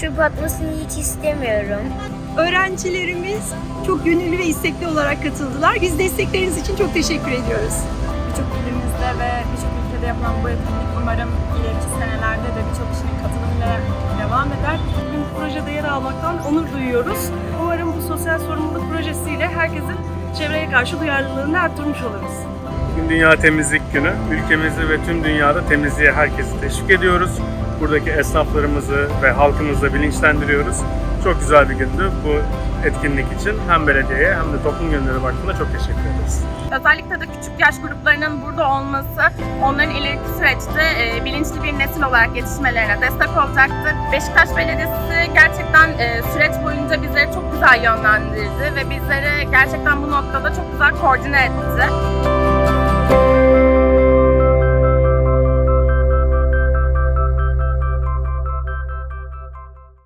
çöp atmasını hiç istemiyorum. Öğrencilerimiz çok gönüllü ve istekli olarak katıldılar. Biz destekleriniz için çok teşekkür ediyoruz. Birçok ilimizde ve birçok ülkede yapılan bu etkinlik umarım ileriki senelerde de birçok kişinin katılımıyla devam eder. Bugün bu projede yer almaktan onur duyuyoruz. Umarım bu sosyal sorumluluk projesiyle herkesin çevreye karşı duyarlılığını arttırmış oluruz. Bugün Dünya Temizlik Günü. Ülkemizi ve tüm dünyada temizliğe herkesi teşvik ediyoruz. Buradaki esnaflarımızı ve halkımızı bilinçlendiriyoruz. Çok güzel bir gündü bu etkinlik için. Hem belediyeye hem de toplum gönülleri vakfına çok teşekkür ederiz. Özellikle de küçük yaş gruplarının burada olması onların ileriki süreçte e, bilinçli bir nesil olarak yetişmelerine destek olacaktır. Beşiktaş Belediyesi gerçekten e, süreç boyunca bizleri çok güzel yönlendirdi ve bizleri gerçekten bu noktada çok güzel koordine etti.